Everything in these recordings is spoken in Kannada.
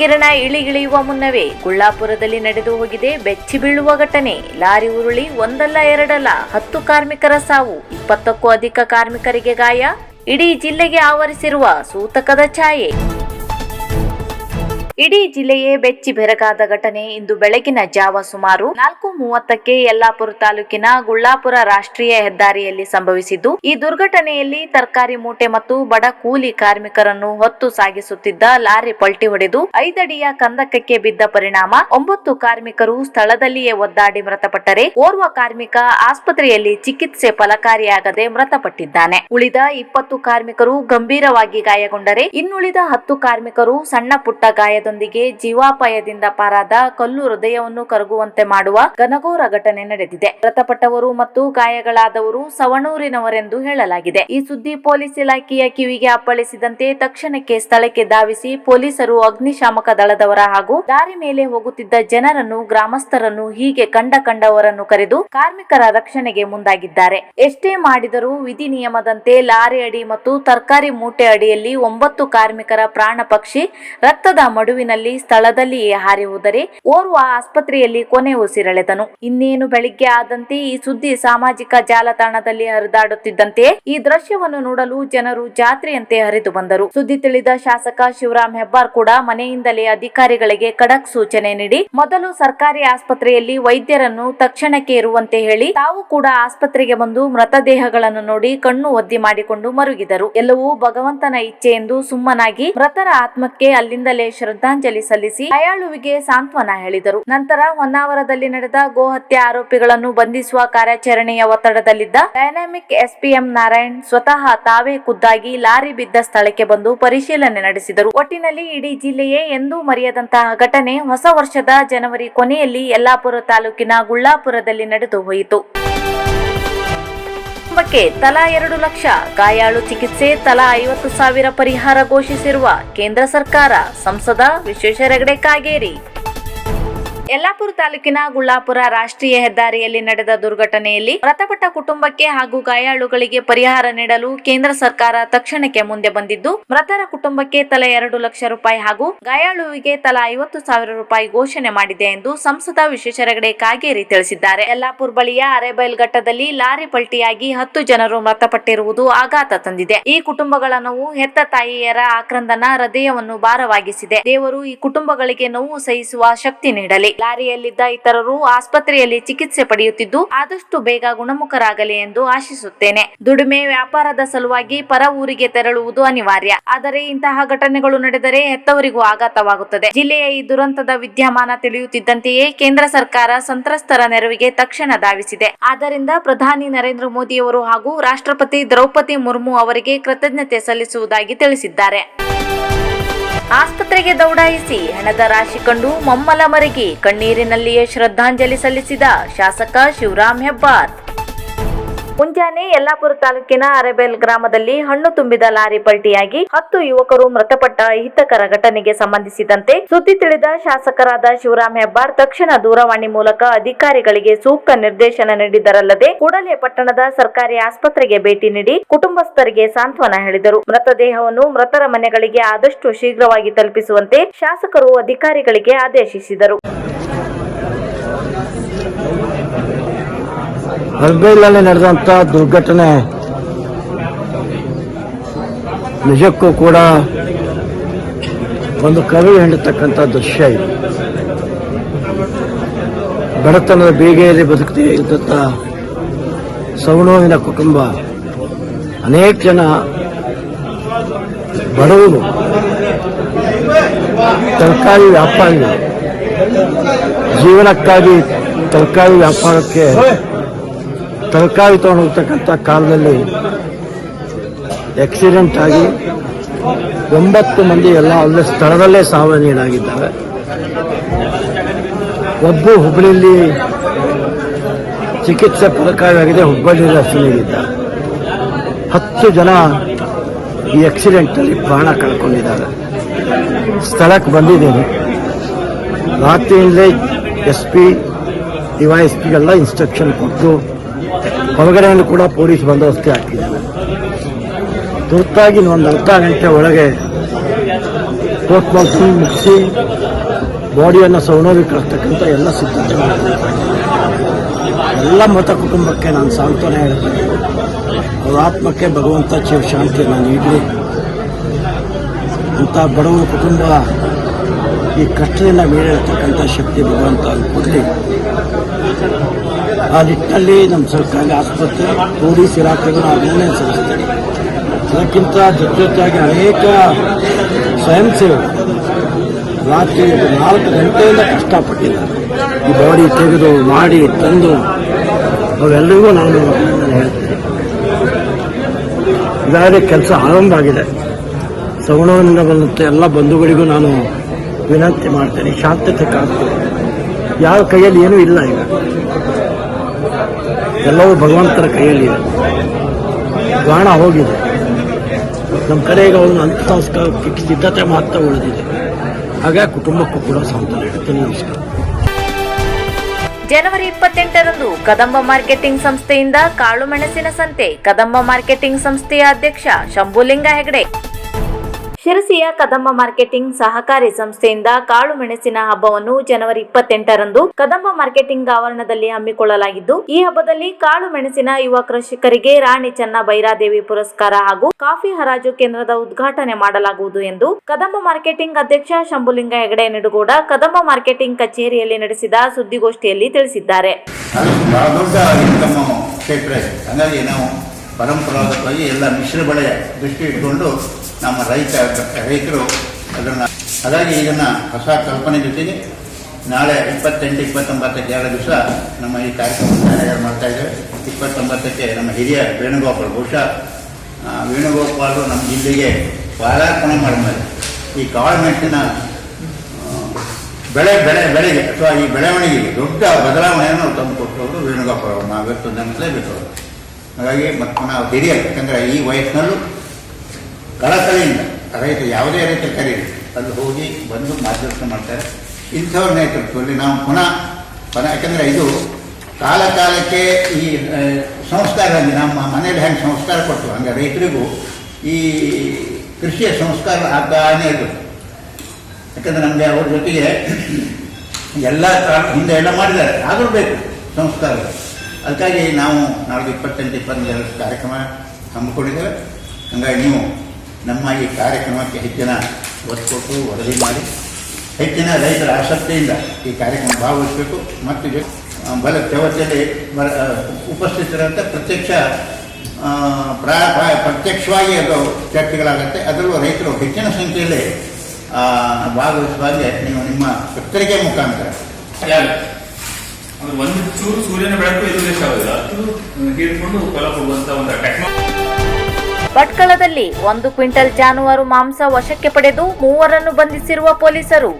ಕಿರಣ ಇಳಿಗಿಳಿಯುವ ಮುನ್ನವೇ ಗುಳ್ಳಾಪುರದಲ್ಲಿ ನಡೆದು ಹೋಗಿದೆ ಬೆಚ್ಚಿ ಬೀಳುವ ಘಟನೆ. ಲಾರಿ ಉರುಳಿ ಒಂದಲ್ಲ ಎರಡಲ್ಲ ಹತ್ತು ಕಾರ್ಮಿಕರ ಸಾವು, ಇಪ್ಪತ್ತಕ್ಕೂ ಅಧಿಕ ಕಾರ್ಮಿಕರಿಗೆ ಗಾಯ. ಇಡೀ ಜಿಲ್ಲೆಗೆ ಆವರಿಸಿರುವ ಸೂತಕದ ಛಾಯೆ. ಇಡೀ ಜಿಲ್ಲೆಯೇ ಬೆಚ್ಚಿ ಬೆರಗಾದ ಘಟನೆ. ಇಂದು ಬೆಳಗಿನ ಜಾವ ಸುಮಾರು ನಾಲ್ಕು ಮೂವತ್ತಕ್ಕೆ ಯಲ್ಲಾಪುರ ತಾಲೂಕಿನ ಗುಳ್ಳಾಪುರ ರಾಷ್ಟ್ರೀಯ ಹೆದ್ದಾರಿಯಲ್ಲಿ ಸಂಭವಿಸಿದ್ದು, ಈ ದುರ್ಘಟನೆಯಲ್ಲಿ ತರಕಾರಿ ಮೂಟೆ ಮತ್ತು ಬಡ ಕೂಲಿ ಕಾರ್ಮಿಕರನ್ನು ಹೊತ್ತು ಸಾಗಿಸುತ್ತಿದ್ದ ಲಾರಿ ಪಲ್ಟಿ ಹೊಡೆದು ಐದಡಿಯ ಕಂದಕಕ್ಕೆ ಬಿದ್ದ ಪರಿಣಾಮ. ಒಂಬತ್ತು ಕಾರ್ಮಿಕರು ಸ್ಥಳದಲ್ಲಿಯೇ ಒದ್ದಾಡಿ ಮೃತಪಟ್ಟರೆ, ಓರ್ವ ಕಾರ್ಮಿಕ ಆಸ್ಪತ್ರೆಯಲ್ಲಿ ಚಿಕಿತ್ಸೆ ಫಲಕಾರಿಯಾಗದೆ ಮೃತಪಟ್ಟಿದ್ದಾನೆ. ಉಳಿದ ಇಪ್ಪತ್ತು ಕಾರ್ಮಿಕರು ಗಂಭೀರವಾಗಿ ಗಾಯಗೊಂಡರೆ, ಇನ್ನುಳಿದ ಹತ್ತು ಕಾರ್ಮಿಕರು ಸಣ್ಣ ಪುಟ್ಟ ಗಾಯದೊಂದಿಗೆ ಜೀವಾಪಾಯದಿಂದ ಪಾರಾದ ಕಲ್ಲು ಹೃದಯವನ್ನು ಕರಗುವಂತೆ ಮಾಡುವ ಘನಘೋರ ಘಟನೆ ನಡೆದಿದೆ. ಮೃತಪಟ್ಟವರು ಮತ್ತು ಗಾಯಗಳಾದವರು ಸವಣೂರಿನವರೆಂದು ಹೇಳಲಾಗಿದೆ. ಈ ಸುದ್ದಿ ಪೊಲೀಸ್ ಇಲಾಖೆಯ ಕಿವಿಗೆ ಅಪ್ಪಳಿಸಿದಂತೆ ತಕ್ಷಣಕ್ಕೆ ಸ್ಥಳಕ್ಕೆ ಧಾವಿಸಿ ಪೊಲೀಸರು ಅಗ್ನಿಶಾಮಕ ದಳದವರ ಹಾಗೂ ದಾರಿ ಮೇಲೆ ಹೋಗುತ್ತಿದ್ದ ಜನರನ್ನು, ಗ್ರಾಮಸ್ಥರನ್ನು ಹೀಗೆ ಕಂಡ ಕಂಡವರನ್ನು ಕರೆದು ಕಾರ್ಮಿಕರ ರಕ್ಷಣೆಗೆ ಮುಂದಾಗಿದ್ದಾರೆ. ಎಷ್ಟೇ ಮಾಡಿದರೂ ವಿಧಿ ನಿಯಮದಂತೆ ಲಾರಿ ಅಡಿ ಮತ್ತು ತರಕಾರಿ ಮೂಟೆ ಅಡಿಯಲ್ಲಿ ಒಂಬತ್ತು ಕಾರ್ಮಿಕರ ಪ್ರಾಣ ಪಕ್ಷಿ ರಕ್ತದ ಮಡುವಿನಲ್ಲಿ ಸ್ಥಳದಲ್ಲಿಯೇ ಹಾರಿ ಹೋದರೆ ಓರ್ವ ಆಸ್ಪತ್ರೆಯಲ್ಲಿ ಕೊನೆ ಉಸಿರೆಳೆದನು. ಇನ್ನೇನು ಬೆಳಿಗ್ಗೆ ಆದಂತೆ ಈ ಸುದ್ದಿ ಸಾಮಾಜಿಕ ಜಾಲತಾಣದಲ್ಲಿ ಹರಿದಾಡುತ್ತಿದ್ದಂತೆ ಈ ದೃಶ್ಯವನ್ನು ನೋಡಲು ಜನರು ಜಾತ್ರೆಯಂತೆ ಹರಿದು ಬಂದರು. ಸುದ್ದಿ ತಿಳಿದ ಶಾಸಕ ಶಿವರಾಮ್ ಹೆಬ್ಬಾರ್ ಕೂಡ ಮನೆಯಿಂದಲೇ ಅಧಿಕಾರಿಗಳಿಗೆ ಖಡಕ್ ಸೂಚನೆ ನೀಡಿ, ಮೊದಲು ಸರ್ಕಾರಿ ಆಸ್ಪತ್ರೆಯಲ್ಲಿ ವೈದ್ಯರನ್ನು ತಕ್ಷಣಕ್ಕೆ ಇರುವಂತೆ ಹೇಳಿ, ತಾವು ಕೂಡ ಆಸ್ಪತ್ರೆಗೆ ಬಂದು ಮೃತದೇಹಗಳನ್ನು ನೋಡಿ ಕಣ್ಣು ಒದ್ದಿ ಮಾಡಿಕೊಂಡು ಮರುಗಿದರು. ಎಲ್ಲವೂ ಭಗವಂತನ ಇಚ್ಛೆ ಎಂದು ಸುಮ್ಮನಾಗಿ ಮೃತರ ಆತ್ಮಕ್ಕೆ ಅಲ್ಲಿಂದಲೇ ಶ್ರದ್ಧಾಂಜಲಿ ಸಲ್ಲಿಸಿ ಗಾಯಾಳುವಿಗೆ ಸಾಂತ್ವನ ಹೇಳಿದರು. ನಂತರ ಹೊನ್ನಾವರದಲ್ಲಿ ನಡೆದ ಗೋಹತ್ಯೆ ಆರೋಪಿಗಳನ್ನು ಬಂಧಿಸುವ ಕಾರ್ಯಾಚರಣೆಯ ಒತ್ತಡದಲ್ಲಿದ್ದ ಡೈನಾಮಿಕ್ ಎಸ್ಪಿಎಂ ನಾರಾಯಣ್ ಸ್ವತಃ ತಾವೇ ಖುದ್ದಾಗಿ ಲಾರಿ ಬಿದ್ದ ಸ್ಥಳಕ್ಕೆ ಬಂದು ಪರಿಶೀಲನೆ ನಡೆಸಿದರು. ಒಟ್ಟಿನಲ್ಲಿ ಇಡೀ ಜಿಲ್ಲೆಯೇ ಎಂದೂ ಮರೆಯದಂತಹ ಘಟನೆ ಹೊಸ ವರ್ಷದ ಜನವರಿ ಕೊನೆಯಲ್ಲಿ ಯಲ್ಲಾಪುರ ತಾಲೂಕಿನ ಗುಳ್ಳಾಪುರದಲ್ಲಿ ನಡೆದು ಹೋಯಿತು. ಕುಟುಂಬಕ್ಕೆ ತಲಾ ಎರಡು ಲಕ್ಷ, ಗಾಯಾಳು ಚಿಕಿತ್ಸೆ, ತಲಾ ಐವತ್ತು ಸಾವಿರ ಪರಿಹಾರ ಘೋಷಿಸಿರುವ ಕೇಂದ್ರ ಸರ್ಕಾರ ಸಂಸದ ವಿಶ್ವೇಶ್ವರ ಹೆಗಡೆ ಕಾಗೇರಿ. ಯಲ್ಲಾಪುರ ತಾಲೂಕಿನ ಗುಳ್ಳಾಪುರ ರಾಷ್ಟ್ರೀಯ ಹೆದ್ದಾರಿಯಲ್ಲಿ ನಡೆದ ದುರ್ಘಟನೆಯಲ್ಲಿ ಮೃತಪಟ್ಟ ಕುಟುಂಬಕ್ಕೆ ಹಾಗೂ ಗಾಯಾಳುಗಳಿಗೆ ಪರಿಹಾರ ನೀಡಲು ಕೇಂದ್ರ ಸರ್ಕಾರ ತಕ್ಷಣಕ್ಕೆ ಮುಂದೆ ಬಂದಿದ್ದು, ಮೃತರ ಕುಟುಂಬಕ್ಕೆ ತಲಾ ಎರಡು ಲಕ್ಷ ರೂಪಾಯಿ ಹಾಗೂ ಗಾಯಾಳುವಿಗೆ ತಲಾ ಐವತ್ತು ಸಾವಿರ ರೂಪಾಯಿ ಘೋಷಣೆ ಮಾಡಿದೆ ಎಂದು ಸಂಸದ ವಿಶ್ವೇಶ್ವರಗಡೆ ಕಾಗೇರಿ ತಿಳಿಸಿದ್ದಾರೆ. ಯಲ್ಲಾಪುರ ಬಳಿಯ ಅರೆಬೈಲ್ ಘಟ್ಟದಲ್ಲಿ ಲಾರಿ ಪಲ್ಟಿಯಾಗಿ ಹತ್ತು ಜನರು ಮೃತಪಟ್ಟಿರುವುದು ಆಘಾತ ತಂದಿದೆ. ಈ ಕುಟುಂಬಗಳ ನೋವು ಹೆತ್ತ ತಾಯಿಯರ ಆಕ್ರಂದನ ಹೃದಯವನ್ನು ಭಾರವಾಗಿಸಿದೆ. ದೇವರು ಈ ಕುಟುಂಬಗಳಿಗೆ ನೋವು ಸಹಿಸುವ ಶಕ್ತಿ ನೀಡಲಿ. ಲಾರಿಯಲ್ಲಿದ್ದ ಇತರರು ಆಸ್ಪತ್ರೆಯಲ್ಲಿ ಚಿಕಿತ್ಸೆ ಪಡೆಯುತ್ತಿದ್ದು ಆದಷ್ಟು ಬೇಗ ಗುಣಮುಖರಾಗಲಿ ಎಂದು ಆಶಿಸುತ್ತೇನೆ. ದುಡಿಮೆ ವ್ಯಾಪಾರದ ಸಲುವಾಗಿ ಪರ ಊರಿಗೆ ತೆರಳುವುದು ಅನಿವಾರ್ಯ. ಆದರೆ ಇಂತಹ ಘಟನೆಗಳು ನಡೆದರೆ ಹೆತ್ತವರಿಗೂ ಆಘಾತವಾಗುತ್ತದೆ. ಜಿಲ್ಲೆಯ ಈ ದುರಂತದ ವಿದ್ಯಮಾನ ತಿಳಿಯುತ್ತಿದ್ದಂತೆಯೇ ಕೇಂದ್ರ ಸರ್ಕಾರ ಸಂತ್ರಸ್ತರ ನೆರವಿಗೆ ತಕ್ಷಣ ಧಾವಿಸಿದೆ. ಆದ್ದರಿಂದ ಪ್ರಧಾನಿ ನರೇಂದ್ರ ಮೋದಿಯವರು ಹಾಗೂ ರಾಷ್ಟ್ರಪತಿ ದ್ರೌಪದಿ ಮುರ್ಮು ಅವರಿಗೆ ಕೃತಜ್ಞತೆ ಸಲ್ಲಿಸುವುದಾಗಿ ತಿಳಿಸಿದ್ದಾರೆ. ಆಸ್ಪತ್ರೆಗೆ ದೌಡಾಯಿಸಿ ಹಣದ ರಾಶಿ ಕಂಡು ಮೊಮ್ಮಲ ಮರಗಿ ಕಣ್ಣೀರಿನಲ್ಲಿಯೇ ಶ್ರದ್ಧಾಂಜಲಿ ಸಲ್ಲಿಸಿದ ಶಾಸಕ ಶಿವರಾಮ್ ಹೆಬ್ಬಾರ್. ಮುಂಜಾನೆ ಯಲ್ಲಾಪುರ ತಾಲೂಕಿನ ಅರೆಬೆಲ್ ಗ್ರಾಮದಲ್ಲಿ ಹಣ್ಣು ತುಂಬಿದ ಲಾರಿ ಪಲ್ಟಿಯಾಗಿ ಹತ್ತು ಯುವಕರು ಮೃತಪಟ್ಟ ಅಹಿತಕರ ಘಟನೆಗೆ ಸಂಬಂಧಿಸಿದಂತೆ ಸುದ್ದಿ ತಿಳಿದ ಶಾಸಕರಾದ ಶಿವರಾಮ್ ಹೆಬ್ಬಾರ್, ತಕ್ಷಣ ದೂರವಾಣಿ ಮೂಲಕ ಅಧಿಕಾರಿಗಳಿಗೆ ಸೂಕ್ತ ನಿರ್ದೇಶನ ನೀಡಿದರಲ್ಲದೆ ಕೂಡಲೇ ಪಟ್ಟಣದ ಸರ್ಕಾರಿ ಆಸ್ಪತ್ರೆಗೆ ಭೇಟಿ ನೀಡಿ ಕುಟುಂಬಸ್ಥರಿಗೆ ಸಾಂತ್ವನ ಹೇಳಿದರು. ಮೃತದೇಹವನ್ನು ಮೃತರ ಮನೆಗಳಿಗೆ ಆದಷ್ಟು ಶೀಘ್ರವಾಗಿ ತಲುಪಿಸುವಂತೆ ಶಾಸಕರು ಅಧಿಕಾರಿಗಳಿಗೆ ಆದೇಶಿಸಿದರು. ಹರ್ಬೈಲಲ್ಲಿ ನಡೆದಂಥ ದುರ್ಘಟನೆ ನಿಜಕ್ಕೂ ಕೂಡ ಒಂದು ಕವಿ ಹೆಂಡತಕ್ಕಂತ ದೃಶ್ಯ ಇದು. ಬಡತನದ ಬೀಗೆಯಲ್ಲಿ ಬದುಕದೇ ಇದ್ದಂಥ ಸವಣೋವಿನ ಕುಟುಂಬ ಅನೇಕ ಜನ ಬಡವರು, ತರಕಾರಿ ವ್ಯಾಪಾರಿಗಳು, ಜೀವನಕ್ಕಾಗಿ ತರಕಾರಿ ವ್ಯಾಪಾರಕ್ಕೆ ತರಕಾರಿ ತಗೊಂಡು ಹೋಗ್ತಕ್ಕಂಥ ಕಾಲದಲ್ಲಿ ಆಕ್ಸಿಡೆಂಟ್ ಆಗಿ ಒಂಬತ್ತು ಮಂದಿ ಎಲ್ಲ ಅಲ್ಲೇ ಸ್ಥಳದಲ್ಲೇ ಸಾವನ್ನೀಡಾಗಿದ್ದಾರೆ. ಒಬ್ಬ ಹುಬ್ಬಳ್ಳಿಯಲ್ಲಿ ಚಿಕಿತ್ಸೆ ಫಲಕಾರಿಯಾಗಿದೆ ಹುಬ್ಬಳ್ಳಿಯಲ್ಲಿ ಅಶ್ವಿನಿಗಿದ್ದಾರೆ ಹತ್ತು ಜನ ಈ ಆಕ್ಸಿಡೆಂಟಲ್ಲಿ ಪ್ರಾಣ ಕಳ್ಕೊಂಡಿದ್ದಾರೆ. ಸ್ಥಳಕ್ಕೆ ಬಂದಿದ್ದೀನಿ. ರಾತ್ರಿಯಿಂದಲೇ ಎಸ್ ಪಿ ಡಿವೈಎಸ್ ಪಿಗೆಲ್ಲ ಇನ್ಸ್ಟ್ರಕ್ಷನ್ ಕೊಟ್ಟು ಹೊರಗಡೆಯನ್ನು ಕೂಡ ಪೊಲೀಸ್ ಬಂದೋಬಸ್ತಿ ಹಾಕಿದ್ದಾರೆ ತುರ್ತಾಗಿ ಒಂದು ಅರ್ಧ ಗಂಟೆ ಒಳಗೆ ಕೋರ್ಟ್ ಬಾಕ್ಸಿ ಮುಗಿಸಿ ಬಾಡಿಯನ್ನು ಕಳಿಸ್ತಕ್ಕಂಥ ಎಲ್ಲ ಸಿದ್ಧತೆ ಎಲ್ಲ ಮತ ಕುಟುಂಬಕ್ಕೆ ನಾನು ಸಾಂತ್ವನ ಹೇಳ್ತೇನೆ. ಅವರ ಆತ್ಮಕ್ಕೆ ಭಗವಂತ ಶಿವ ಶಾಂತಿಯನ್ನು ನೀಡಲಿ ಅಂಥ ಕುಟುಂಬ ಈ ಕಷ್ಟದಿಂದ ಮೇಲಿರ್ತಕ್ಕಂಥ ಶಕ್ತಿ ಭಗವಂತ ಕೊಡಲಿ. ಆ ನಿಟ್ಟಿನಲ್ಲಿ ನಮ್ಮ ಸರ್ಕಾರಿ ಆಸ್ಪತ್ರೆ, ಪೊಲೀಸ್ ಇಲಾಖೆಗಳು ಅದನ್ನೇ ಸಲ್ಲಿಸ್ತಾರೆ. ಅದಕ್ಕಿಂತ ಜೊತೆ ಜೊತೆಯಾಗಿ ಅನೇಕ ಸ್ವಯಂ ಸೇವಕರು ರಾತ್ರಿ ನಾಲ್ಕು ಗಂಟೆಯಿಂದ ಕಷ್ಟಪಟ್ಟಿದ್ದಾರೆ. ಈ ಬಾಡಿ ತೆಗೆದು ಮಾಡಿ ತಂದು ಅವೆಲ್ಲರಿಗೂ ನಾನು ಹೇಳ್ತೇನೆ. ಈಗಾಗಲೇ ಕೆಲಸ ಆರಂಭ ಆಗಿದೆ. ಸಗುಣದಿಂದ ಬಂದಂತೆ ಎಲ್ಲ ಬಂಧುಗಳಿಗೂ ನಾನು ವಿನಂತಿ ಮಾಡ್ತೇನೆ. ಶಾಂತತೆ ಕಾಣ್ತೇನೆ ಯಾರ ಕೈಯಲ್ಲಿ ಏನೂ ಇಲ್ಲ ಈಗ. ಎಲ್ಲವೂ ಭಗವಂತನ ಕೈಯಲ್ಲಿ ಇದೆ. ಗಾಣ ಹೋಗಿದೆ. ನಮ್ಮ ಕಡೆಗೆ ಅವನು ಒಂದು ಅಂತ್ಯ ಸಂಸ್ಕಾರಕ್ಕೆ ಸಿದ್ಧತೆ ಮಾತ್ರ ಉಳಿದಿದೆ. ಹಾಗಾಗಿ ಕುಟುಂಬಕ್ಕೂ ಕೂಡ ಸಾಂತ್ವನ ಹೇಳ್ತೀನಿ ನಮಸ್ಕಾರ ಜನವರಿ ಇಪ್ಪತ್ತೆಂಟರಂದು ಕದಂಬ ಮಾರ್ಕೆಟಿಂಗ್ ಸಂಸ್ಥೆಯಿಂದ ಕಾಳು ಮೆಣಸಿನ ಸಂತೆ ಕದಂಬ ಮಾರ್ಕೆಟಿಂಗ್ ಸಂಸ್ಥೆಯ ಅಧ್ಯಕ್ಷ ಶಂಭುಲಿಂಗ ಹೆಗಡೆ ಶಿರಸಿಯ ಕದಂಬ ಮಾರ್ಕೆಟಿಂಗ್ ಸಹಕಾರಿ ಸಂಸ್ಥೆಯಿಂದ ಕಾಳು ಮೆಣಸಿನ ಹಬ್ಬವನ್ನು ಜನವರಿ ಇಪ್ಪತ್ತೆಂಟರಂದು ಕದಂಬ ಮಾರ್ಕೆಟಿಂಗ್ ಆವರಣದಲ್ಲಿ ಹಮ್ಮಿಕೊಳ್ಳಲಾಗಿದ್ದು, ಈ ಹಬ್ಬದಲ್ಲಿ ಕಾಳು ಮೆಣಸಿನ ಯುವ ಕೃಷಿಕರಿಗೆ ರಾಣಿ ಚೆನ್ನ ಬೈರಾದೇವಿ ಪುರಸ್ಕಾರ ಹಾಗೂ ಕಾಫಿ ಹರಾಜು ಕೇಂದ್ರದ ಉದ್ಘಾಟನೆ ಮಾಡಲಾಗುವುದು ಎಂದು ಕದಂಬ ಮಾರ್ಕೆಟಿಂಗ್ ಅಧ್ಯಕ್ಷ ಶಂಭುಲಿಂಗ ಹೆಗಡೆ ನಿಡುಗೋಡ ಕದಂಬ ಮಾರ್ಕೆಟಿಂಗ್ ಕಚೇರಿಯಲ್ಲಿ ನಡೆಸಿದ ಸುದ್ದಿಗೋಷ್ಠಿಯಲ್ಲಿ ತಿಳಿಸಿದ್ದಾರೆ. ಪರಂಪರಾಗತವಾಗಿ ಎಲ್ಲ ಮಿಶ್ರ ಬೆಳೆ ದೃಷ್ಟಿ ಇಟ್ಕೊಂಡು ನಮ್ಮ ರೈತ, ರೈತರು ಅದನ್ನು ಹಾಗಾಗಿ ಇದನ್ನು ಹೊಸ ಕಲ್ಪನೆ ಜೊತೆಗೆ ನಾಳೆ ಇಪ್ಪತ್ತೆಂಟು, ಇಪ್ಪತ್ತೊಂಬತ್ತಕ್ಕೆ ಎರಡು ದಿವಸ ನಮ್ಮ ಈ ಕಾರ್ಯಕ್ರಮ ಕಾರ್ಯಾಗಾರ ಮಾಡ್ತಾ ಇದ್ದೇವೆ ಇಪ್ಪತ್ತೊಂಬತ್ತಕ್ಕೆ ನಮ್ಮ ಹಿರಿಯ ವೇಣುಗೋಪಾಲ್, ಬಹುಶಃ ವೇಣುಗೋಪಾಲ್ ನಮ್ಮ ಜಿಲ್ಲೆಗೆ ಪಾದಾರ್ಪಣೆ ಮಾಡಿದ್ಮೇಲೆ ಈ ಕಾಳುಮೆಣಸಿನ ಬೆಳೆ ಬೆಳೆ, ಬೆಳೆಗೆ, ಅಥವಾ ಈ ಬೆಳವಣಿಗೆಗೆ ದೊಡ್ಡ ಬದಲಾವಣೆಯನ್ನು ತಂದುಕೊಟ್ಟವರು ವೇಣುಗೋಪಾಲ್ ಅವರು. ನಾವು ಇವತ್ತು ನೆನೆಸಲೇಬೇಕು ಹಾಗಾಗಿ ಮತ್ತು ನಾವು ಹಿರಿಯರು, ಯಾಕಂದರೆ ಈ ವಯಸ್ಸಿನಲ್ಲೂ ಕಳಕಳಿಯಿಂದ ರೈತ ಯಾವುದೇ ರೈತ ಕರೀರಿ ಅಲ್ಲಿ ಹೋಗಿ ಬಂದು ಮಾರ್ಗದರ್ಶನ ಮಾಡ್ತಾರೆ ಇಂಥವ್ರ ನೇತೃತ್ವದಲ್ಲಿ ನಾವು ಪುನಃ ಪುನಃ ಯಾಕಂದರೆ ಇದು ಕಾಲ ಕಾಲಕ್ಕೆ ಈ ಸಂಸ್ಕಾರದಲ್ಲಿ ಸಂಸ್ಕಾರ ನಮ್ಮ ಮನೆಯಲ್ಲಿ ಹೆಂಗೆ ಸಂಸ್ಕಾರ ಕೊಟ್ಟು ಹಂಗೆ ರೈತರಿಗೂ ಈ ಕೃಷಿಯ ಸಂಸ್ಕಾರ ಆಗ್ತಾನೇ ಇರಬೇಕು ಯಾಕಂದ್ರೆ ನಮಗೆ ಅವ್ರ ಜೊತೆಗೆ ಎಲ್ಲ ಹಿಂದೆ ಎಲ್ಲ ಮಾಡಿದ್ದಾರೆ ಆದರೂ ಬೇಕು ಸಂಸ್ಕಾರ ಅದಕ್ಕಾಗಿ ನಾವು ನಾಳೆ ಇಪ್ಪತ್ತೆಂಟು ಇಪ್ಪತ್ತೊಂದು ಕಾರ್ಯಕ್ರಮ ಹಮ್ಮಿಕೊಂಡಿದ್ದೇವೆ ಹಂಗಾಗಿ ನೀವು ನಮ್ಮ ಈ ಕಾರ್ಯಕ್ರಮಕ್ಕೆ ಹೆಚ್ಚಿನ ಒತ್ತು ಕೊಟ್ಟು ವರದಿ ಮಾಡಿ, ಹೆಚ್ಚಿನ ರೈತರ ಆಸಕ್ತಿಯಿಂದ ಈ ಕಾರ್ಯಕ್ರಮ ಭಾಗವಹಿಸಬೇಕು ಮತ್ತು ಬಲ ಚವತ್ತಲ್ಲಿ ಬರ ಉಪಸ್ಥಿತರಂತೆ ಪ್ರತ್ಯಕ್ಷ ಪ್ರಾ- ಪ್ರಾ- ಪ್ರತ್ಯಕ್ಷವಾಗಿ ಅದು ಚರ್ಚೆಗಳಾಗುತ್ತೆ. ಅದರಲ್ಲೂ ರೈತರು ಹೆಚ್ಚಿನ ಸಂಖ್ಯೆಯಲ್ಲಿ ಭಾಗವಹಿಸುವಾಗೆ ನೀವು ನಿಮ್ಮ ಪತ್ರಿಕೆ ಮುಖಾಂತರ. ಒಂದು ಚೂರು ಸೂರ್ಯನ ಬೆಳಕು, ಇದು ಆಗೋದಿಲ್ಲ. ಅದು ಹೀರ್ಕೊಂಡು ಫಲ ಕೊಡುವಂತ ಒಂದು ಟೆಕ್ನಾಲಜಿ ಭಟ್ಕಳದಲ್ಲಿ ಒಂದು ಕ್ವಿಂಟಲ್ ಜಾನುವಾರು ಮಾಂಸ ವಶಕ್ಕೆ ಪಡೆದು ಮೂವರನ್ನು ಬಂಧಿಸಿರುವ ಪೊಲೀಸರು.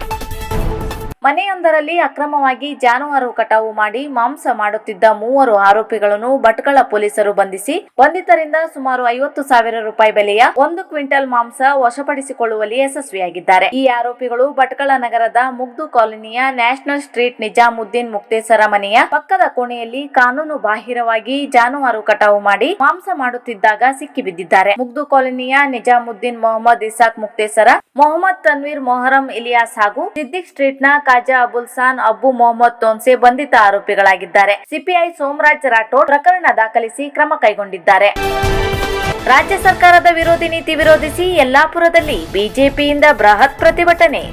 ಮನೆಯೊಂದರಲ್ಲಿ ಅಕ್ರಮವಾಗಿ ಜಾನುವಾರು ಕಟಾವು ಮಾಡಿ ಮಾಂಸ ಮಾಡುತ್ತಿದ್ದ ಮೂವರು ಆರೋಪಿಗಳನ್ನು ಭಟ್ಕಳ ಪೊಲೀಸರು ಬಂಧಿಸಿ, ಬಂಧಿತರಿಂದ ಸುಮಾರು ಐವತ್ತು ಸಾವಿರ ರೂಪಾಯಿ ಬೆಲೆಯ ಒಂದು ಕ್ವಿಂಟಲ್ ಮಾಂಸ ವಶಪಡಿಸಿಕೊಳ್ಳುವಲ್ಲಿ ಯಶಸ್ವಿಯಾಗಿದ್ದಾರೆ. ಈ ಆರೋಪಿಗಳು ಭಟ್ಕಳ ನಗರದ ಮುಗ್ದು ಕಾಲೋನಿಯ ನ್ಯಾಷನಲ್ ಸ್ಟ್ರೀಟ್ ನಿಜಾಮುದ್ದೀನ್ ಮುಕ್ತೇಸರ ಮನೆಯ ಪಕ್ಕದ ಕೋಣೆಯಲ್ಲಿ ಕಾನೂನು ಬಾಹಿರವಾಗಿ ಜಾನುವಾರು ಕಟಾವು ಮಾಡಿ ಮಾಂಸ ಮಾಡುತ್ತಿದ್ದಾಗ ಸಿಕ್ಕಿಬಿದ್ದಿದ್ದಾರೆ. ಮುಗ್ದು ಕಾಲೋನಿಯ ನಿಜಾಮುದ್ದೀನ್ ಮೊಹಮ್ಮದ್ ಇಸಾಕ್ ಮುಕ್ತೇಸರ, ಮೊಹಮ್ಮದ್ ತನ್ವೀರ್ ಮೊಹರಂ ಇಲಿಯಾಸ್ ಹಾಗೂ ಸಿದ್ದಿಕ್ ಸ್ಟ್ರೀಟ್ನ ಖಾಜಾ ಅಬುಲ್ ಸಾನ್ ಅಬ್ಬು ಮೊಹಮ್ಮದ್ ತೋನ್ಸೆ ಬಂಧಿತ ಆರೋಪಿಗಳಾಗಿದ್ದಾರೆ. ಸಿಪಿಐ ಸೋಮರಾಜ್ ರಾಠೋಡ್ ಪ್ರಕರಣ ದಾಖಲಿಸಿ ಕ್ರಮ ಕೈಗೊಂಡಿದ್ದಾರೆ. ರಾಜ್ಯ ಸರ್ಕಾರದ ವಿರೋಧಿ ನೀತಿ ವಿರೋಧಿಸಿ ಯಲ್ಲಾಪುರದಲ್ಲಿ ಬಿಜೆಪಿಯಿಂದ ಬೃಹತ್ ಪ್ರತಿಭಟನೆ.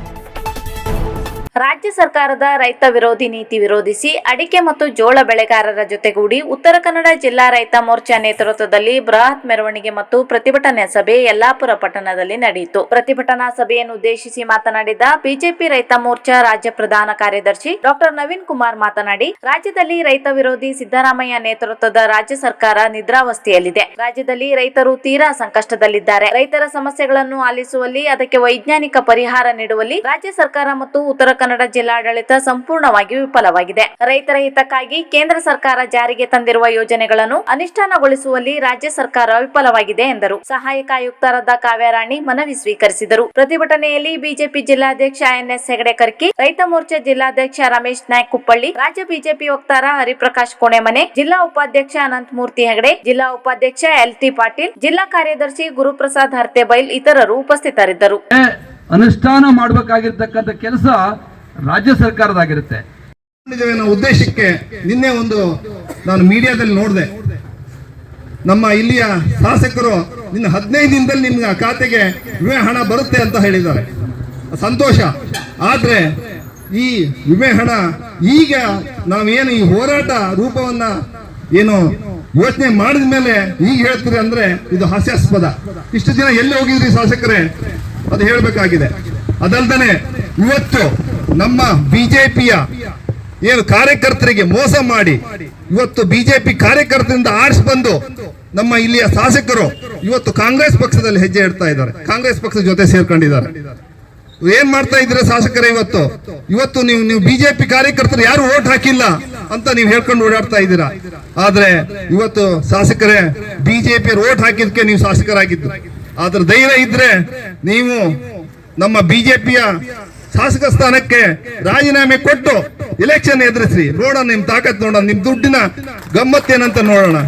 ರಾಜ್ಯ ಸರ್ಕಾರದ ರೈತ ವಿರೋಧಿ ನೀತಿ ವಿರೋಧಿಸಿ ಅಡಿಕೆ ಮತ್ತು ಜೋಳ ಬೆಳೆಗಾರರ ಜೊತೆಗೂಡಿ ಉತ್ತರ ಕನ್ನಡ ಜಿಲ್ಲಾ ರೈತ ಮೋರ್ಚಾ ನೇತೃತ್ವದಲ್ಲಿ ಬೃಹತ್ ಮೆರವಣಿಗೆ ಮತ್ತು ಪ್ರತಿಭಟನಾ ಸಭೆ ಯಲ್ಲಾಪುರ ಪಟ್ಟಣದಲ್ಲಿ ನಡೆಯಿತು. ಪ್ರತಿಭಟನಾ ಸಭೆಯನ್ನು ಉದ್ದೇಶಿಸಿ ಮಾತನಾಡಿದ ಬಿಜೆಪಿ ರೈತ ಮೋರ್ಚಾ ರಾಜ್ಯ ಪ್ರಧಾನ ಕಾರ್ಯದರ್ಶಿ ಡಾಕ್ಟರ್ ನವೀನ್ ಕುಮಾರ್ ಮಾತನಾಡಿ, ರಾಜ್ಯದಲ್ಲಿ ರೈತ ವಿರೋಧಿ ಸಿದ್ದರಾಮಯ್ಯ ನೇತೃತ್ವದ ರಾಜ್ಯ ಸರ್ಕಾರ ನಿದ್ರಾವಸ್ಥೆಯಲ್ಲಿದೆ. ರಾಜ್ಯದಲ್ಲಿ ರೈತರು ತೀರಾ ಸಂಕಷ್ಟದಲ್ಲಿದ್ದಾರೆ. ರೈತರ ಸಮಸ್ಯೆಗಳನ್ನು ಆಲಿಸುವಲ್ಲಿ, ಅದಕ್ಕೆ ವೈಜ್ಞಾನಿಕ ಪರಿಹಾರ ನೀಡುವಲ್ಲಿ ರಾಜ್ಯ ಸರ್ಕಾರ ಮತ್ತು ಉತ್ತರ ಕನ್ನಡ ಜಿಲ್ಲಾಡಳಿತ ಸಂಪೂರ್ಣವಾಗಿ ವಿಫಲವಾಗಿದೆ. ರೈತರ ಹಿತಕ್ಕಾಗಿ ಕೇಂದ್ರ ಸರ್ಕಾರ ಜಾರಿಗೆ ತಂದಿರುವ ಯೋಜನೆಗಳನ್ನು ಅನುಷ್ಠಾನಗೊಳಿಸುವಲ್ಲಿ ರಾಜ್ಯ ಸರ್ಕಾರ ವಿಫಲವಾಗಿದೆ ಎಂದರು. ಸಹಾಯಕ ಆಯುಕ್ತರಾದ ಕಾವ್ಯರಾಣಿ ಮನವಿ ಸ್ವೀಕರಿಸಿದರು. ಪ್ರತಿಭಟನೆಯಲ್ಲಿ ಬಿಜೆಪಿ ಜಿಲ್ಲಾಧ್ಯಕ್ಷ ಎನ್ಎಸ್ ಹೆಗಡೆ ಕರ್ಕಿ ರೈತ ಮೋರ್ಚಾ ಜಿಲ್ಲಾಧ್ಯಕ್ಷ ರಮೇಶ್ ನಾಯ್ಕ್ ಕುಪ್ಪಳ್ಳಿ ರಾಜ್ಯ ಬಿಜೆಪಿ ವಕ್ತಾರ ಹರಿಪ್ರಕಾಶ್ ಕೋಣೆಮನೆ, ಜಿಲ್ಲಾ ಉಪಾಧ್ಯಕ್ಷ ಅನಂತಮೂರ್ತಿ ಹೆಗಡೆ, ಜಿಲ್ಲಾ ಉಪಾಧ್ಯಕ್ಷ ಎಲ್ ಟಿ ಪಾಟೀಲ್, ಜಿಲ್ಲಾ ಕಾರ್ಯದರ್ಶಿ ಗುರುಪ್ರಸಾದ್ ಹರ್ತೆಬೈಲ್ ಇತರರು ಉಪಸ್ಥಿತರಿದ್ದರು. ಅನುಷ್ಠಾನ ಮಾಡಬೇಕಾಗಿರ್ತಕ್ಕಂಥ ಕೆಲಸ ರಾಜ್ಯ ಸರ್ಕಾರದಾಗಿರುತ್ತೆ. ಉದ್ದೇಶಕ್ಕೆ ನಿನ್ನೆ ಒಂದು ನಾನು ಮೀಡಿಯಾದಲ್ಲಿ ನೋಡಿದೆ. ನಮ್ಮ ಇಲ್ಲಿಯ ಶಾಸಕರು ನಿನ್ನ ಹದಿನೈದು ದಿನದಲ್ಲಿ ನಿಮ್ಮ ಖಾತೆಗೆ ವಿಮೆ ಹಣ ಬರುತ್ತೆ ಅಂತ ಹೇಳಿದ್ದಾರೆ. ಸಂತೋಷ. ಆದ್ರೆ ಈ ವಿಮೆ ಹಣ ಈಗ ನಾವೇನು ಈ ಹೋರಾಟ ರೂಪವನ್ನ ಏನು ಯೋಚನೆ ಮಾಡಿದ ಮೇಲೆ ಈಗ ಹೇಳ್ತೀರಿ ಅಂದ್ರೆ ಇದು ಹಾಸ್ಯಾಸ್ಪದ. ಇಷ್ಟು ದಿನ ಎಲ್ಲಿ ಹೋಗಿದ್ರಿ ಶಾಸಕರೇ? ಅದು ಹೇಳಬೇಕಾಗಿದೆ. ಅದಲ್ದನೆ ಇವತ್ತು ನಮ್ಮ ಬಿಜೆಪಿಯ ಏನು ಕಾರ್ಯಕರ್ತರಿಗೆ ಮೋಸ ಮಾಡಿ ಇವತ್ತು ಬಿಜೆಪಿ ಕಾರ್ಯಕರ್ತರಿಂದ ಆರಿಸಿ ಬಂದು ನಮ್ಮ ಇಲ್ಲಿಯ ಶಾಸಕರು ಇವತ್ತು ಕಾಂಗ್ರೆಸ್ ಪಕ್ಷದಲ್ಲಿ ಹೆಜ್ಜೆ ಇಡ್ತಾ ಇದ್ದಾರೆ. ಕಾಂಗ್ರೆಸ್ ಪಕ್ಷದ ಜೊತೆ ಸೇರ್ಕೊಂಡಿದ್ದಾರೆ. ಏನ್ ಮಾಡ್ತಾ ಇದ್ರೆ ಶಾಸಕರೇ ಇವತ್ತು? ಇವತ್ತು ನೀವು ನೀವು ಬಿಜೆಪಿ ಕಾರ್ಯಕರ್ತರು ಯಾರು ಓಟ್ ಹಾಕಿಲ್ಲ ಅಂತ ನೀವು ಹೇಳ್ಕೊಂಡು ಓಡಾಡ್ತಾ ಇದ್ದೀರಾ? ಆದ್ರೆ ಇವತ್ತು ಶಾಸಕರೇ ಬಿಜೆಪಿ ಓಟ್ ಹಾಕಿದ್ಕೆ ನೀವು ಶಾಸಕರಾಗಿದ್ದು. ಆದ್ರೆ ಧೈರ್ಯ ಇದ್ರೆ ನೀವು ನಮ್ಮ ಬಿಜೆಪಿಯ ಶಾಸಕ ಸ್ಥಾನಕ್ಕೆ ರಾಜೀನಾಮೆ ಕೊಟ್ಟು ಎಲೆಕ್ಷನ್ ಎದುರಿಸಿ ನೋಡೋಣ ನಿಮ್ ತಾಕತ್, ನೋಡೋಣ ನಿಮ್ ದುಡ್ಡಿನ ಗಮ್ಮತ್ತೇನಂತ ನೋಡೋಣ.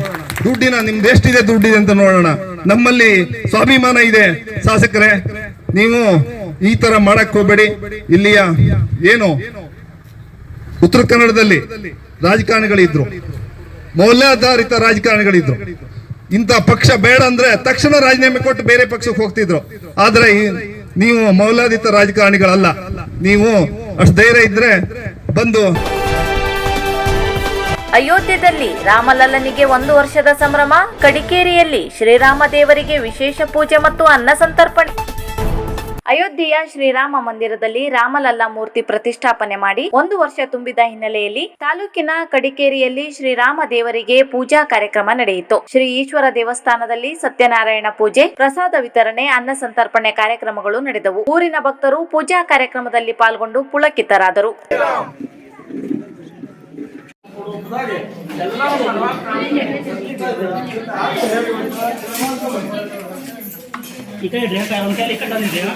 ದುಡ್ಡಿನ ನಿಮ್ದು ಎಷ್ಟಿದೆ, ದುಡ್ಡಿದೆ ಅಂತ ನೋಡೋಣ. ನಮ್ಮಲ್ಲಿ ಸ್ವಾಭಿಮಾನ ಇದೆ. ಶಾಸಕರೇ, ನೀವು ಈ ತರ ಮಾಡಕ್ ಹೋಗ್ಬೇಡಿ. ಇಲ್ಲಿಯ ಏನು? ಉತ್ತರ ಕನ್ನಡದಲ್ಲಿ ರಾಜಕಾರಣಿಗಳಿದ್ರು. ಮೌಲ್ಯಾಧಾರಿತ ರಾಜಕಾರಣಿಗಳಿದ್ರು. ಇಂಥ ಪಕ್ಷ ಬೇಡ ಅಂದ್ರೆ ತಕ್ಷಣ ರಾಜೀನಾಮೆ ಕೊಟ್ಟು ಬೇರೆ ಪಕ್ಷಕ್ಕೆ ಹೋಗ್ತಿದ್ರು. ಆದ್ರೆ ನೀವು ಮೌಲ್ಯಾಧಿತ ರಾಜಕಾರಣಿಗಳಲ್ಲ, ನೀವು ಅಷ್ಟು ಧೈರ್ಯ ಇದ್ರೆ ಬಂದು. ಅಯೋಧ್ಯದಲ್ಲಿ ರಾಮಲಲ್ಲನಿಗೆ ಒಂದು ವರ್ಷದ ಸಂಭ್ರಮ, ಕಡಿಕೇರಿಯಲ್ಲಿ ಶ್ರೀರಾಮ ದೇವರಿಗೆ ವಿಶೇಷ ಪೂಜೆ ಮತ್ತು ಅನ್ನ ಸಂತರ್ಪಣೆ. ಅಯೋಧ್ಯೆಯ ಶ್ರೀರಾಮ ಮಂದಿರದಲ್ಲಿ ರಾಮಲಲ್ಲಾ ಮೂರ್ತಿ ಪ್ರತಿಷ್ಠಾಪನೆ ಮಾಡಿ ಒಂದು ವರ್ಷ ತುಂಬಿದ ಹಿನ್ನೆಲೆಯಲ್ಲಿ ತಾಲೂಕಿನ ಕಡಿಕೇರಿಯಲ್ಲಿ ಶ್ರೀರಾಮ ದೇವರಿಗೆ ಪೂಜಾ ಕಾರ್ಯಕ್ರಮ ನಡೆಯಿತು. ಶ್ರೀ ಈಶ್ವರ ದೇವಸ್ಥಾನದಲ್ಲಿ ಸತ್ಯನಾರಾಯಣ ಪೂಜೆ, ಪ್ರಸಾದ ವಿತರಣೆ, ಅನ್ನ ಸಂತರ್ಪಣೆ ಕಾರ್ಯಕ್ರಮಗಳು ನಡೆದವು. ಊರಿನ ಭಕ್ತರು ಪೂಜಾ ಕಾರ್ಯಕ್ರಮದಲ್ಲಿ ಪಾಲ್ಗೊಂಡು ಪುಳಕಿತರಾದರು. ఇక్కడ డ్రైవ్ వంకాయలు ఇక్కడ ఉంది డ్రైవ్